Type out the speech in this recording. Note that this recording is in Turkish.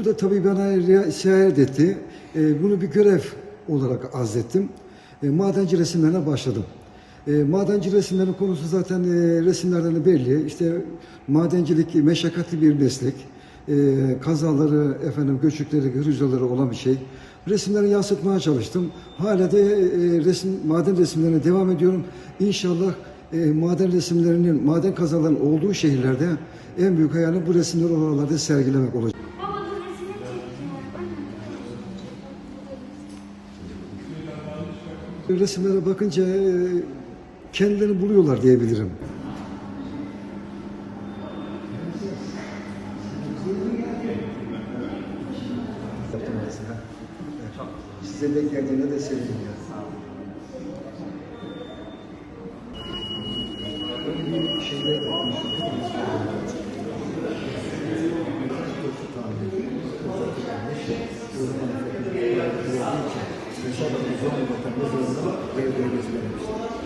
Bu da tabii bana riayet etti. E, bunu bir görev olarak azlettim. E, madenci resimlerine başladım. E, madenci resimlerin konusu zaten e, resimlerden de belli. İşte madencilik meşakkatli bir meslek. E, kazaları, efendim göçükleri, hırıcıları olan bir şey. Resimleri yansıtmaya çalıştım. Hala da e, resim, maden resimlerine devam ediyorum. İnşallah e, maden resimlerinin, maden kazalarının olduğu şehirlerde en büyük hayalim bu resimleri oralarda sergilemek olacak. Resimlere bakınca e, kendilerini buluyorlar diyebilirim. Yaptım. Size de geldiğine de sevindim ya. deixar a televisão levantar meus anos, veio do Rio de Janeiro.